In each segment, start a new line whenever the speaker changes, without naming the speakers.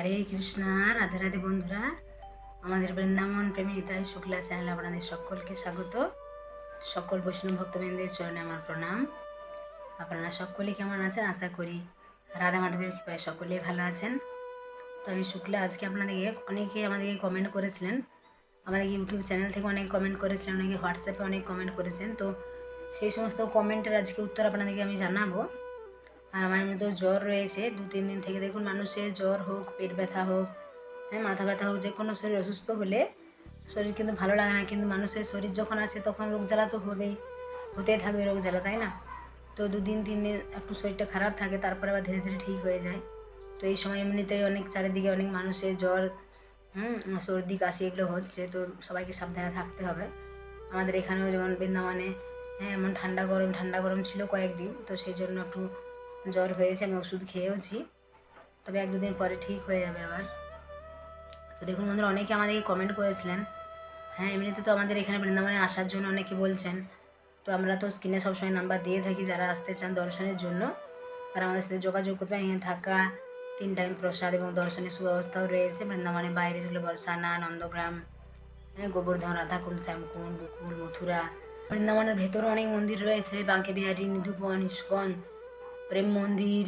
হরে কৃষ্ণ, রাধে রাধে বন্ধুরা। আমাদের বৃন্দাবন প্রেমী শুক্লা চ্যানেল আপনাদের সকলকে স্বাগত। সকল বৈষ্ণব ভক্তবৃন্দের চরণে আমার প্রণাম। আপনারা সকলেই কেমন আছেন? আশা করি রাধা মাধবের কৃপায় সকলেই ভালো আছেন। তো আমি শুক্লা, আজকে আপনাদেরকে অনেকে আমাদেরকে কমেন্ট করেছিলেন। আমাদের ইউটিউব চ্যানেল থেকে অনেক কমেন্ট করেছিলেন, অনেকে হোয়াটসঅ্যাপে অনেক কমেন্ট করেছেন। তো সেই সমস্ত কমেন্টের আজকে উত্তর আপনাদেরকে আমি জানাব। আর আমার মতো জ্বর রয়েছে, দু, তিন দিন থেকে দেখুন মানুষের জ্বর হোক, পেট ব্যথা হোক হ্যাঁ মাথা ব্যথা হোক, যে কোনো শরীর অসুস্থ হলে শরীর কিন্তু ভালো লাগে না। কিন্তু মানুষের শরীর যখন আছে তখন রোগ জ্বালা তো হবেই, হতেই থাকবে রোগ জ্বালা, তাই না? তো দুদিন তিন দিন একটু শরীরটা খারাপ থাকে, তারপরে আবার ধীরে ধীরে ঠিক হয়ে যায়। তো এই সময় এমনিতেই অনেক চারিদিকে অনেক মানুষের জ্বর, হুম, সর্দি, কাশি এগুলো হচ্ছে, তো সবাইকে সাবধানে থাকতে হবে। আমাদের এখানেও যেমন বৃন্দাবনে হ্যাঁ এমন ঠান্ডা গরম ঠান্ডা গরম ছিল কয়েকদিন, তো সেই জন্য একটু জ্বর হয়েছে, আমি ওষুধ খেয়েওছি। তবে এক দুদিন পরে ঠিক হয়ে যাবে আবার। তো দেখুন বন্ধুরা, অনেকে আমাদেরকে কমেন্ট করেছিলেন। হ্যাঁ এমনিতে তো আমাদের এখানে বৃন্দাবনে আসার জন্য অনেকে বলছেন। তো আমরা তো স্ক্রিনে সবসময় নাম্বার দিয়ে থাকি, যারা আসতে চান দর্শনের জন্য। তারা আমাদের সাথে যোগাযোগ করবে এখানে থাকা, তিন টাইম প্রসাদ এবং দর্শনের সুব্যবস্থাও রয়েছে। বৃন্দাবনের বাইরে যেগুলো বর্ষানা নন্দগ্রাম হ্যাঁ গোবর্ধন রাধাকুণ্ড শ্যামকুণ্ড, গোকুল, মথুরা। বৃন্দাবনের ভেতরে অনেক মন্দির রয়েছে। বাঁকে বিহারী নিধুবন ইস্কন প্রেম মন্দির,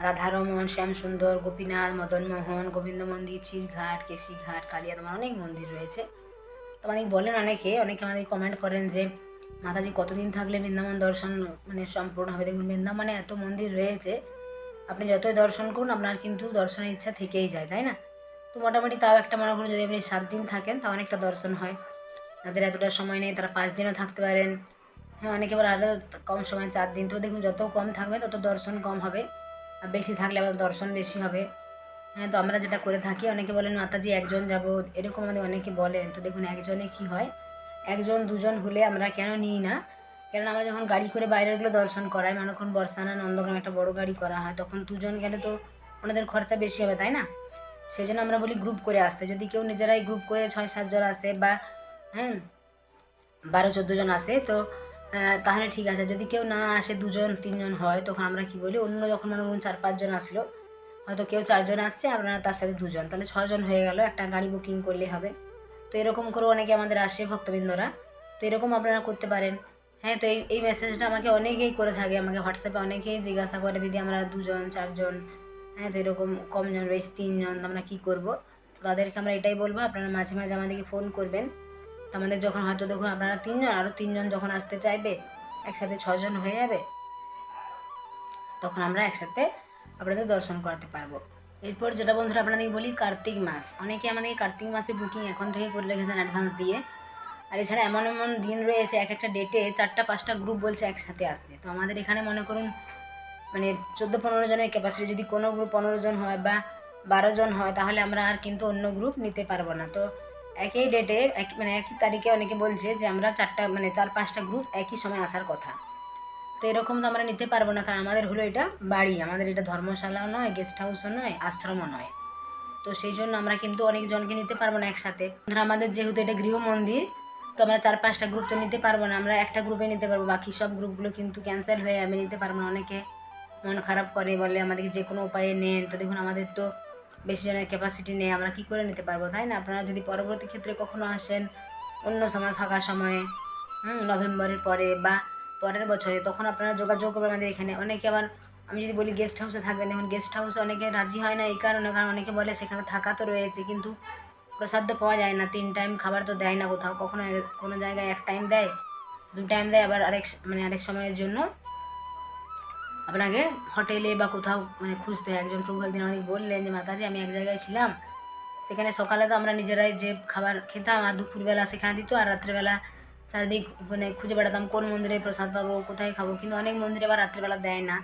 রাধারমন, শ্যামসুন্দর, গোপীনাথ, মদনমোহন, গোবিন্দ মন্দির, চিরঘাট, কেশিঘাট, কালিয়া, তোমার অনেক মন্দির রয়েছে। তো অনেক বলেন অনেকে অনেকে আমাদের কমেন্ট করেন যে, মাতাজি, কতদিন থাকলে বৃন্দাবন দর্শন মানে সম্পূর্ণ হবে? দেখুন, বৃন্দাবনে এত মন্দির রয়েছে, আপনি যতই দর্শন করুন, আপনার কিন্তু দর্শনের ইচ্ছা থেকেই যায়, তাই না? তো মোটামুটি তাও একটা মনে করুন, যদি আপনি সাত দিন থাকেন, তাও অনেকটা দর্শন হয়। তাদের এতটা সময় নেই, তারা পাঁচ দিনও থাকতে পারেন। হ্যাঁ অনেকে আবার আরও কম সময় চার দিন। তো দেখুন, যত কম থাকবে, তত দর্শন কম হবে। আর বেশি থাকলে আবার দর্শন বেশি হবে। হ্যাঁ তো আমরা যেটা করে থাকি, অনেকে বলেন, মাতাজি, একজন যাব। এরকম আমাদের অনেকে বলেন। তো দেখুন, একজনে কি হয়? একজন, দুজন হলে আমরা কেন নিই না? কারণ আমরা যখন গাড়ি করে বাইরেরগুলো দর্শন করাই মানে যখন বর্ষানা নন্দগ্রাম একটা বড় গাড়ি করা হয়, তখন দুজন গেলে তো ওনাদের খরচা বেশি হবে, তাই না? সেই জন্য আমরা বলি গ্রুপ করে আসতে। যদি কেউ নিজেরাই গ্রুপ করে ছয় সাতজন আসে বা হ্যাঁ বারো, চোদ্দ জন আসে, তো তাহলে ঠিক আছে। যদি কেউ না আসে, দুজন, তিনজন হয়, তখন আমরা কি বলি, অন্য যখন মনে করুন চার, পাঁচজন আসলো, হয়তো কেউ চারজন আসছে, আপনারা তার সাথে দুজন। তাহলে ছজন হয়ে গেল, একটা গাড়ি বুকিং করলে হবে। তো এরকম করে অনেকে আমাদের আসে, ভক্তবৃন্দরা। তো এরকম আপনারা করতে পারেন। হ্যাঁ তো এই এই মেসেজটা আমাকে অনেকেই করে থাকে, আমাকে হোয়াটসঅ্যাপে অনেকেই জিজ্ঞাসা করে, দিদি, আমরা দুজন, চারজন হ্যাঁ তো এরকম কমজন রয়েছে, তিনজন, আমরা কী করব? তাদেরকে আমরা এটাই বলব, আপনারা মাঝে মাঝে আমাদেরকে ফোন করবেন। তো আমাদের যখন হয়তো দেখুন আপনারা তিনজন আরও তিনজন যখন আসতে চাইবে, একসাথে ছজন হয়ে যাবে, তখন আমরা একসাথে আপনাদের দর্শন করাতে পারব। এরপর যেটা বন্ধুরা আপনাদেরকে বলি, কার্তিক মাস। অনেকে আমাদের কার্তিক মাসে বুকিং এখন থেকে করে রেখেছেন অ্যাডভান্স দিয়ে। আর এছাড়া এমন এমন দিন রয়েছে, এক একটা ডেটে চারটা, পাঁচটা গ্রুপ বলছে একসাথে আসবে। তো আমাদের এখানে মনে করুন মানে চোদ্দ, পনেরো জনের ক্যাপাসিটি যদি কোনো গ্রুপ পনেরো জন হয় বা বারো জন হয়, তাহলে আমরা আর কিন্তু অন্য গ্রুপ নিতে পারব না। তো একই ডেটে এক মানে একই তারিখে অনেকে বলছে যে আমরা চারটা মানে চার, পাঁচটা গ্রুপ একই সময় আসার কথা। তো এরকম তো আমরা নিতে পারব না, কারণ আমাদের হলো এটা বাড়ি। আমাদের এটা ধর্মশালাও নয় গেস্ট হাউসও নয়, আশ্রমও নয়। তো সেই জন্য আমরা কিন্তু অনেকজনকে নিতে পারব না একসাথে। ধর আমাদের যেহেতু এটা গৃহ মন্দির, তো আমরা চার, পাঁচটা গ্রুপ তো নিতে পারব না। আমরা একটা গ্রুপে নিতে পারব, বাকি সব গ্রুপগুলো কিন্তু ক্যান্সেল হয়ে আমি নিতে পারব না। অনেকে মন খারাপ করে, বলে আমাদেরকে যে কোনো উপায়ে নেন। তো দেখুন, আমাদের তো বেশি জনের ক্যাপাসিটি নেই, আমরা কি করে নিতে পারব, তাই না? আপনারা যদি পরবর্তী ক্ষেত্রে কখনো আসেন অন্য সময়, ফাঁকা সময়ে, হুম, নভেম্বরের পরে বা পরের বছরে, তখন আপনারা যোগাযোগ করবেন আমাদের এখানে। অনেকে আবার, আমি যদি বলি গেস্ট হাউসে থাকবেন, দেখুন গেস্ট হাউসে অনেকে রাজি হয় না এই কারণে, কারণ অনেকে বলে সেখানে থাকা তো রয়েছে, কিন্তু প্রসাদ তো পাওয়া যায় না। তিন টাইম খাবার তো দেয় না কোথাও, কখনো কোনো জায়গায় এক টাইম দেয়, দু টাইম দেয়, আবার আরেক মানে আরেক সময়ের জন্য আপনাকে হোটেলে বা কোথাও মানে খুঁজতে। হয় একজন প্রভু একদিন আমাকে বললেন যে মাতাজি আমি এক জায়গায় ছিলাম। সেখানে সকালে তো আমরা নিজেরাই যে খাবার খেতাম আর দুপুরবেলা সেখানে দিত আর রাত্রেবেলা চারিদিক মানে খুঁজে বেড়াতাম কোন মন্দিরে প্রসাদ পাবো কোথায় খাব। কিন্তু অনেক মন্দিরে আবার রাত্রেবেলা দেয় না।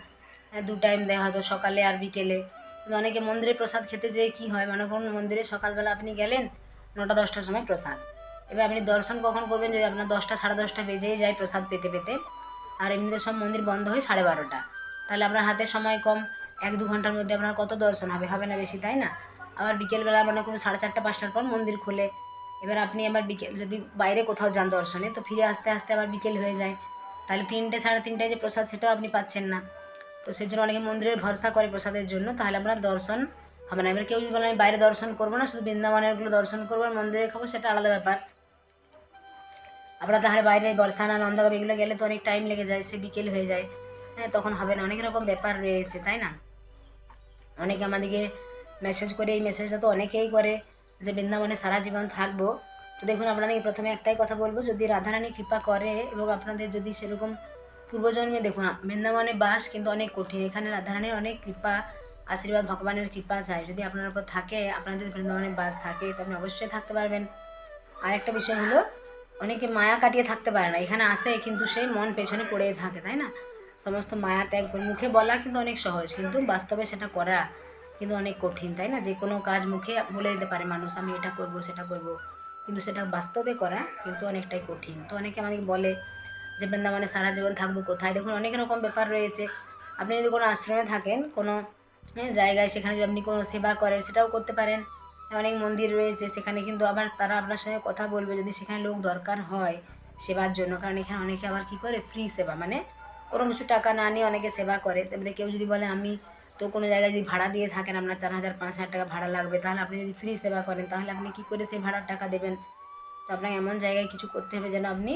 হ্যাঁ, দু টাইম দেয় হয়তো সকালে আর বিকেলে। কিন্তু অনেকে মন্দিরে প্রসাদ খেতে যেয়ে কী হয়? মনে করুন মন্দিরে সকালবেলা আপনি গেলেন নটা দশটার সময় প্রসাদ। এবার আপনি দর্শন কখন করবেন? যদি আপনার দশটা সাড়ে দশটা বেজেই যায় প্রসাদ পেতে পেতে। আর এমনিতে সব মন্দির বন্ধ হয় সাড়ে বারোটা। তাহলে আপনার হাতে সময় কম, এক দু ঘণ্টার মধ্যে আপনার কত দর্শন হবে? হবে না বেশি, তাই না? আবার বিকেলবেলা মনে করুন সাড়ে চারটা, পাঁচটার পর মন্দির খোলে। এবার আপনি আবার বিকেল, যদি বাইরে কোথাও যান দর্শনে, তো ফিরে আসতে আসতে আবার বিকেল হয়ে যায়। তাহলে তিনটে, সাড়ে তিনটায় যে প্রসাদ, সেটাও আপনি পাচ্ছেন না। তো সেই জন্য অনেকে মন্দিরের ভরসা করে প্রসাদের জন্য, তাহলে আপনার দর্শন হবে না। এবার কেউ যদি বলেন আমি বাইরে দর্শন করব না, শুধু বৃন্দাবনেরগুলো দর্শন করব আর মন্দিরে খাব, সেটা আলাদা ব্যাপার। আপনারা তাহলে বাইরে বর্ষানা নন্দগাম এগুলো গেলে তো অনেক টাইম লেগে যায়, সে বিকেল হয়ে যায়। তখন হবে না। অনেক রকম ব্যাপার রয়েছে, তাই না? অনেকে আমাদেরকে মেসেজ করে, এই মেসেজটা তো অনেকেই করে যে, বৃন্দাবনে সারা জীবন থাকব। তো দেখুন, আপনাদেরকে প্রথমে একটাই কথা বলব, যদি রাধারানী কৃপা করে এবং আপনাদের যদি সেরকম পূর্বজন্মে দেখুন, বৃন্দাবনে বাস কিন্তু অনেক কঠিন। এখানে রাধারানীর অনেক কৃপা, আশীর্বাদ, ভগবানের কৃপা চাই। যদি আপনার উপর থাকে, আপনাদের বৃন্দাবনে বাস থাকে, তো আপনি অবশ্যই থাকতে পারবেন। আর একটা বিষয় হলো, অনেকে মায়া কাটিয়ে থাকতে পারে না। এখানে আসে কিন্তু সেই মন পেছনে পড়ে থাকে, তাই না? সমস্ত মায়া ত্যাগ করে, মুখে বলা কিন্তু অনেক সহজ, কিন্তু বাস্তবে সেটা করা কিন্তু অনেক কঠিন, তাই না? যে কোনো কাজ মুখে বলে দিতে পারে মানুষ, আমি এটা করব, সেটা করব। কিন্তু সেটা বাস্তবে করা কিন্তু অনেকটাই কঠিন। তো অনেকে আমাদেরকে বলে যে, বৃন্দাবনে সারা জীবন থাকব কোথায়? দেখুন, অনেক রকম ব্যাপার রয়েছে। আপনি যদি কোনো আশ্রমে থাকেন, কোনো জায়গায় সেখানে যদি আপনি কোনো সেবা করেন, সেটাও করতে পারেন। অনেক মন্দির রয়েছে, সেখানে কিন্তু আবার তারা আপনার সঙ্গে কথা বলবে যদি সেখানে লোক দরকার হয় সেবার জন্য। কারণ এখানে অনেকে আবার কী করে? ফ্রি সেবা মানে কোনো কিছু টাকা না নিয়ে অনেকে সেবা করে। তারপরে কেউ যদি বলে, আমি তো কোনো জায়গায় যদি ভাড়া দিয়ে থাকেন, আপনার চার হাজার, পাঁচ হাজার টাকা ভাড়া লাগবে, তাহলে আপনি যদি ফ্রি সেবা করেন, তাহলে আপনি কী করে সেই ভাড়ার টাকা দেবেন? তো আপনাকে এমন জায়গায় কিছু করতে হবে যেন আপনি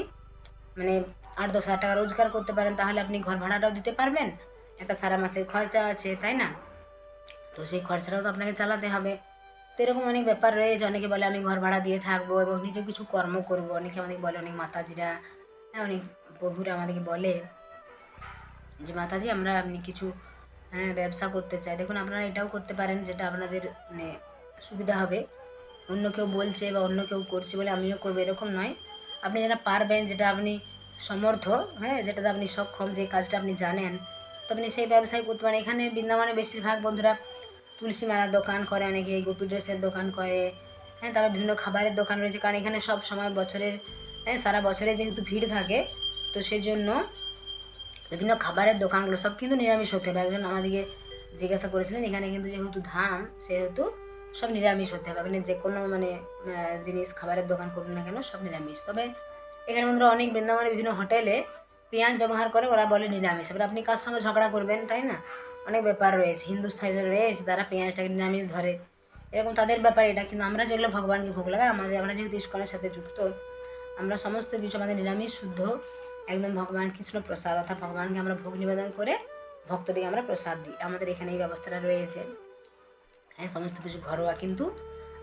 মানে আট, দশ হাজার টাকা রোজগার করতে পারেন, তাহলে আপনি ঘর ভাড়াটাও দিতে পারবেন। একটা সারা মাসের খরচা আছে, তাই না? তো সেই খরচাটাও তো আপনাকে চালাতে হবে। তো এরকম অনেক ব্যাপার রয়েছে। অনেকে বলে, আমি ঘর ভাড়া দিয়ে থাকব এবং নিজে কিছু কর্ম করব। অনেকে আমাদেরকে বলে, অনেক মাতাজিরা হ্যাঁ অনেক প্রভুরা আমাদেরকে বলে যে, মাতাজি, আমরা আপনি কিছু হ্যাঁ ব্যবসা করতে চাই। দেখুন, আপনারা এটাও করতে পারেন, যেটা আপনাদের মানে সুবিধা হবে। অন্য কেউ বলছে বা অন্য কেউ করছে বলে আমিও করব, এরকম নয়। আপনি যেটা পারবেন, যেটা আপনি সমর্থ হ্যাঁ যেটাতে আপনি সক্ষম, যে কাজটা আপনি জানেন, তো আপনি সেই ব্যবসায় করতে পারেন। এখানে বৃন্দাবনে বেশিরভাগ বন্ধুরা তুলসী মালার দোকান করে, অনেকে গোপী ড্রেসের দোকান করে হ্যাঁ তারপর বিভিন্ন খাবারের দোকান রয়েছে। কারণ এখানে সব সময় বছরের হ্যাঁ সারা বছরে যেহেতু ভিড় থাকে, তো সেই জন্য বিভিন্ন খাবারের দোকানগুলো, সব কিন্তু নিরামিষ হতে হবে। একজন আমাদেরকে জিজ্ঞাসা করেছিলেন, এখানে কিন্তু যেহেতু ধান, সেহেতু সব নিরামিষ হতে হবে। আপনি যে কোনো মানে জিনিস খাবারের দোকান করুন না কেন, সব নিরামিষ। তবে এখানে বন্ধুরা অনেক বৃন্দাবনে বিভিন্ন হোটেলে পেঁয়াজ ব্যবহার করে, ওরা বলে নিরামিষ। এবার আপনি কার সঙ্গে ঝগড়া করবেন, তাই না? অনেক ব্যাপার রয়েছে। হিন্দু স্টাইলে রয়েছে, তারা পেঁয়াজটাকে নিরামিষ ধরে। এরকম তাদের ব্যাপার এটা, কিন্তু আমরা যেগুলো ভগবানকে ভোগ লাগাই, আমাদের, আমরা যেহেতু ইস্কনের সাথে যুক্ত, আমরা সমস্ত কিছু আমাদের নিরামিষ, শুদ্ধ একদম ভগবান কৃষ্ণ প্রসাদ, অর্থাৎ ভগবানকে আমরা ভোগ নিবেদন করে ভক্তদেরকে আমরা প্রসাদ দিই। আমাদের এখানে এই ব্যবস্থাটা রয়েছে। হ্যাঁ সমস্ত কিছু ঘরোয়া। কিন্তু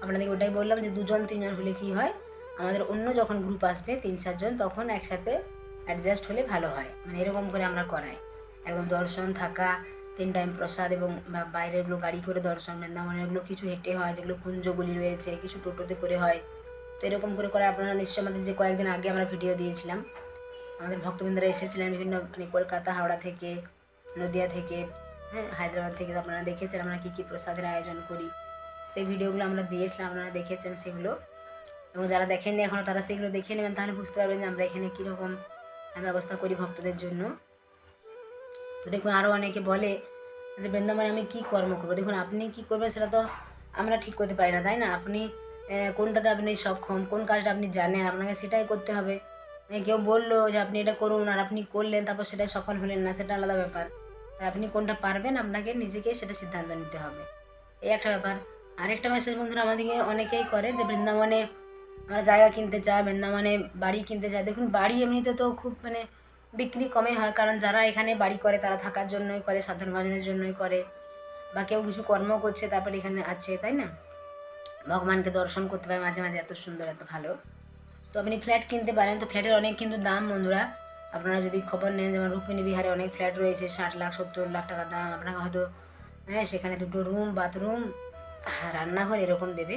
আপনাদেরকে ওটাই বললাম যে দুজন, তিনজন হলে কি হয়? আমাদের অন্য যখন গ্রুপ আসবে, তিন, চারজন, তখন একসাথে অ্যাডজাস্ট হলে ভালো হয়। মানে এরকম করে আমরা করাই। একদম দর্শন, থাকা, তিন টাইম প্রসাদ এবং বা- বাইরেরগুলো গাড়ি করে দর্শন, বৃন্দাবনের বৃন্দাবনেরগুলো কিছু হেঁটে হয়, যেগুলো কুঞ্জগুলি রয়েছে, কিছু টোটোতে করে হয়। তো এরকম করে করে আপনারা নিশ্চয়ই আমাদের যে কয়েকদিন আগে আমরা ভিডিও দিয়েছিলাম। আমাদের ভক্তবৃন্দরা এসেছিলেন বিভিন্ন মানে কলকাতা, হাওড়া থেকে, নদিয়া থেকে হ্যাঁ হায়দ্রাবাদ থেকে, আপনারা দেখেছেন আমরা কী কী প্রসাদের আয়োজন করি। সেই ভিডিওগুলো আমরা দিয়েছিলাম, আপনারা দেখেছেন সেগুলো। এবং যারা দেখেননি এখনও তারা সেগুলো দেখে নেবেন, তাহলে বুঝতে পারবেন যে আমরা এখানে কীরকম ব্যবস্থা করি ভক্তদের জন্য। তো দেখুন আরও অনেকে বলে যে, বৃন্দাবনে আমি কী কর্ম করব? দেখুন, আপনি কী করবেন সেটা তো আমরা ঠিক করতে পারি না, তাই না? আপনি কোনটাতে আপনি সক্ষম, কোন কাজটা আপনি জানেন, আপনাকে সেটাই করতে হবে। কেউ বলল যে আপনি এটা করুন আর আপনি করলেন, তারপর সেটাই সফল হলেন না, সেটা আলাদা ব্যাপার। তাই আপনি কোনটা পারবেন আপনাকে নিজেকে সেটা সিদ্ধান্ত নিতে হবে। এই একটা ব্যাপার। আরেকটা মেসেজ বন্ধুরা আমাদেরকে অনেকেই করে যে বৃন্দাবনে আমরা জায়গা কিনতে চাই, বৃন্দাবনে বাড়ি কিনতে চাই। দেখুন, বাড়ি এমনিতে তো খুব মানে বিক্রি কমে হয়, কারণ যারা এখানে বাড়ি করে তারা থাকার জন্যই করে সাধারণ ভজনের জন্যই করে। বা কেউ কিছু কর্ম করছে, তারপরে এখানে আছে, তাই না? ভগবানকে দর্শন করতে পারে মাঝে মাঝে, এত সুন্দর, এত ভালো। তো আপনি ফ্ল্যাট কিনতে পারেন। তো ফ্ল্যাটের অনেক কিন্তু দাম, বন্ধুরা। আপনারা যদি খবর নেন যেমন রুক্মিণী বিহারে অনেক ফ্ল্যাট রয়েছে, ষাট লাখ, সত্তর লাখ টাকা দাম, আপনাকে হয়তো হ্যাঁ সেখানে দুটো রুম বাথরুম রান্নাঘর এরকম দেবে।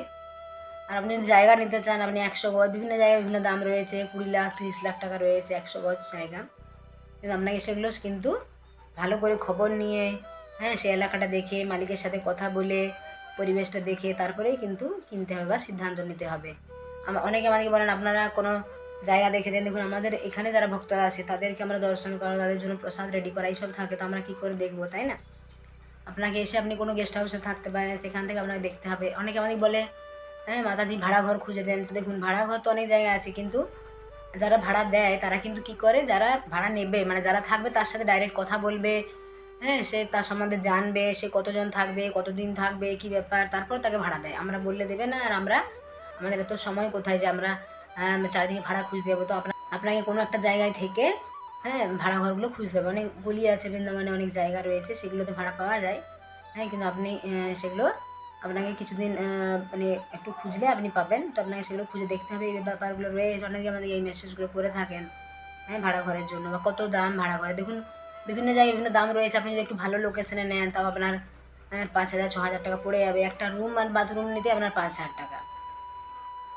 আর আপনি যদি জায়গা নিতে চান, আপনি একশো গজ, বিভিন্ন জায়গায় বিভিন্ন দাম রয়েছে, কুড়ি লাখ, তিরিশ লাখ টাকা রয়েছে, একশো গজ জায়গা। কিন্তু আপনাকে সেগুলো কিন্তু ভালো করে খবর নিয়ে হ্যাঁ সে এলাকাটা দেখে, মালিকের সাথে কথা বলে, পরিবেশটা দেখে, তারপরেই কিন্তু কিনতে হবে বা সিদ্ধান্ত নিতে হবে। অনেকে আমাদেরকে বলেন, আপনারা কোনো জায়গা দেখে দেন। দেখুন, আমাদের এখানে যারা ভক্তরা আছে, তাদেরকে আমরা দর্শন করা তাদের জন্য প্রসাদ রেডি করা, এইসব থাকে, তো আমরা কী করে দেখব, তাই না? আপনাকে এসে আপনি কোনো গেস্ট হাউসে থাকতে পারেন, সেখান থেকে আপনাকে দেখতে হবে। অনেকে আমাদের বলে হ্যাঁ মাতাজি ভাড়া ঘর খুঁজে দেন। তো দেখুন, ভাড়া ঘর তো অনেক জায়গায় আছে, কিন্তু যারা ভাড়া দেয়, তারা কিন্তু কি করে, যারা ভাড়া নেবে মানে যারা থাকবে তার সাথে ডাইরেক্ট কথা বলবে। হ্যাঁ সে তার সম্বন্ধে জানবে, সে কতজন থাকবে, কতদিন থাকবে, কি ব্যাপার, তারপর তাকে ভাড়া দেয়। আমরা বললে দেবে না, আর আমরা আমাদের এত সময় কোথায় যে আমরা চারিদিকে ভাড়া খুঁজতে যাব। তো আপনা- আপনাকে কোনো একটা জায়গায় থেকে হ্যাঁ ভাড়া ঘরগুলো খুঁজতে হবে। অনেক গলি আছে, বৃন্দাবনে অনেক জায়গা রয়েছে, সেগুলোতে ভাড়া পাওয়া যায়। হ্যাঁ কিন্তু আপনি সেগুলো আপনাকে কিছুদিন মানে একটু খুঁজলে আপনি পাবেন। তো আপনাকে সেগুলো খুঁজে দেখতে হবে। এই ব্যাপারগুলো রয়েছে। অনেকে আমাদের এই মেসেজগুলো করে থাকেন হ্যাঁ ভাড়া ঘরের জন্য বা কত দাম ভাড়া ঘরে। দেখুন, বিভিন্ন জায়গায় বিভিন্ন দাম রয়েছে। আপনি যদি একটু ভালো লোকেশনে নেন, তাও আপনার পাঁচ হাজার, ছ হাজার টাকা পড়ে যাবে। একটা রুম আর বাথরুম নিতে আপনার পাঁচ হাজার টাকা।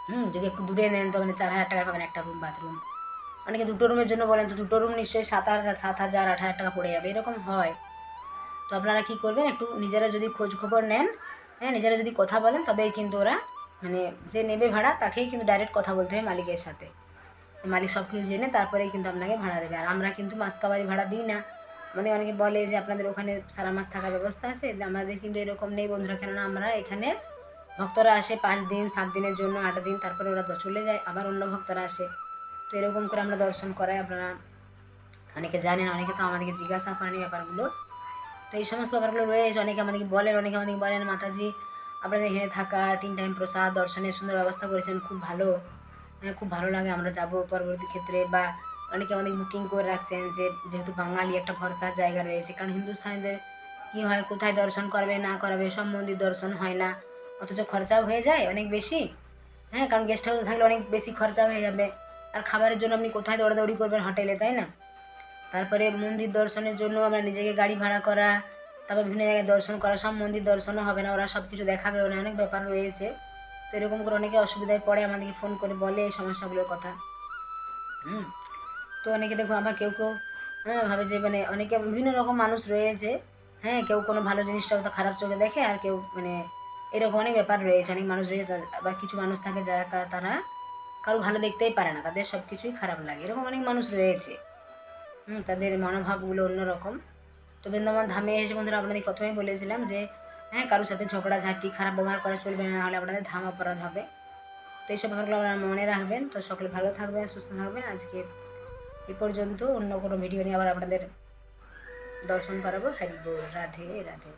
হুম, যদি একটু দূরে নেন তো মানে চার হাজার টাকা পাবেন একটা রুম বাথরুম অনেকে দুটো রুমের জন্য বলেন তো, দুটো রুম নিশ্চয়ই সাত হাজার সাত হাজার, আট হাজার টাকা পড়ে যাবে, এরকম হয়। তো আপনারা কি করবেন, একটু নিজেরা যদি খোঁজ খবর নেন হ্যাঁ নিজেরা যদি কথা বলেন, তবেই কিন্তু ওরা মানে যে নেবে ভাড়া, তাকেই কিন্তু ডাইরেক্ট কথা বলতে হবে মালিকের সাথে। মালিক সব কিছু জেনে তারপরেই কিন্তু আপনাকে ভাড়া দেবে। আর আমরা কিন্তু মাসকাবারি ভাড়া দিই না। মানে অনেকে বলে যে, আপনাদের ওখানে সারা মাস থাকার ব্যবস্থা আছে, আমাদের কিন্তু এরকম নেই বন্ধুরা। কেননা আমরা এখানে ভক্তরা আসে পাঁচ দিন, সাত দিনের জন্য, আট দিন, তারপরে ওরা চলে যায়, আবার অন্য ভক্তরা আসে। তো এরকম করে আমরা দর্শন করাই, আপনারা অনেকে জানেন, অনেকে তো আমাদেরকে জিজ্ঞাসা করেন ব্যাপারগুলো। তো এই সমস্ত ব্যাপারগুলো রয়েছে, অনেকে আমাদেরকে বলেন, অনেকে আমাদেরকে বলেন, মাতাজি, আপনাদের এখানে থাকা, তিন টাইম প্রসাদ, দর্শনের সুন্দর ব্যবস্থা করেছেন, খুব ভালো। হ্যাঁ খুব ভালো লাগে, আমরা যাব পরবর্তী ক্ষেত্রে। বা অনেকে অনেক বুকিং করে রাখছেন যে, যেহেতু বাঙালি একটা ভরসার জায়গা রয়েছে, কারণ হিন্দুস্তানিদের কী হয়, কোথায় দর্শন করবে, না করাবে সব মন্দির দর্শন হয় না। অথচ খরচাও হয়ে যায় অনেক বেশি। হ্যাঁ কারণ গেস্ট হাউসে থাকলে অনেক বেশি খরচা হয়ে যাবে। আর খাবারের জন্য আপনি কোথায় দৌড়াদৌড়ি করবেন হোটেলে তাই না? তারপরে মন্দির দর্শনের জন্য আমরা নিজেকে গাড়ি ভাড়া করা, তারপর বিভিন্ন জায়গায় দর্শন করা, সব মন্দির দর্শনও হবে না, ওরা সব কিছু দেখাবেও না অনেক ব্যাপার রয়েছে। তো এরকম করে অনেকে অসুবিধায় পড়ে, আমাদেরকে ফোন করে বলে এই সমস্যাগুলোর কথা। হুম, তো অনেকে দেখো আবার কেউ কেউ হ্যাঁ ভাবে যে মানে অনেকে বিভিন্ন রকম মানুষ রয়েছে হ্যাঁ কেউ কোনো ভালো জিনিসটা খারাপ চোখে দেখে, আর কেউ মানে এরকম অনেক ব্যাপার রয়েছে, অনেক মানুষ রয়েছে আবার কিছু মানুষ থাকে যারা তারা কারও ভালো দেখতেই পারে না, তাদের সব কিছুই খারাপ লাগে, এরকম অনেক মানুষ রয়েছে। হুম, তাদের মনোভাবগুলো অন্যরকম। তো বৃন্দাবন ধামে এসে বন্ধুরা আপনাদের প্রথমেই বলেছিলাম যে হ্যাঁ কারোর সাথে ঝগড়াঝাঁটি খারাপ ব্যবহার করা চলবে না, নাহলে আপনাদের ধাম অপরাধ হবে। তো এইসব ব্যাপারগুলো আপনারা মনে রাখবেন। তো সকলে ভালো থাকবেন, সুস্থ থাকবেন। আজকে এ পর্যন্ত অন্য কোনো ভিডিও নিয়ে আবার আপনাদের দর্শন করাবো। হরি রাধে রাধে।